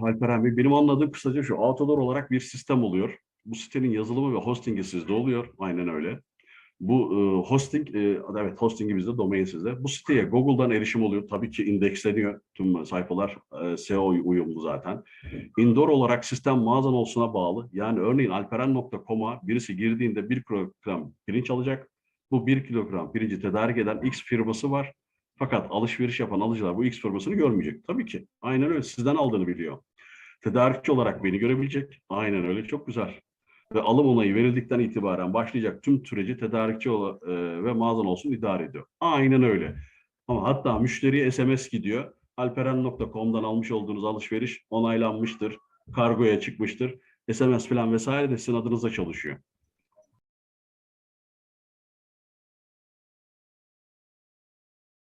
Alperen Bey, benim anladığım kısaca şu, Autodor olarak bir sistem oluyor. Bu sitenin yazılımı ve hostingi sizde oluyor. Aynen öyle. Bu e, hosting, e, evet hostingi bizde, domain sizde. Bu siteye Google'dan erişim oluyor. Tabii ki indeksleniyor tüm sayfalar. E, SEO uyumlu zaten. Indoor olarak sistem mağazan olsuna bağlı. Yani örneğin alperen.com'a birisi girdiğinde 1 kilogram pirinç alacak. Bu 1 kilogram pirinci tedarik eden X firması var. Fakat alışveriş yapan alıcılar bu X firmasını görmeyecek. Tabii ki. Aynen öyle. Sizden aldığını biliyor. Tedarikçi olarak beni görebilecek. Aynen öyle. Çok güzel. Ve alım onayı verildikten itibaren başlayacak tüm süreci tedarikçi e, ve mağazan olsun idare ediyor. Aynen öyle. Ama hatta müşteriye SMS gidiyor. Alperen.com'dan almış olduğunuz alışveriş onaylanmıştır. Kargoya çıkmıştır. SMS falan vesaire de sizin adınıza çalışıyor.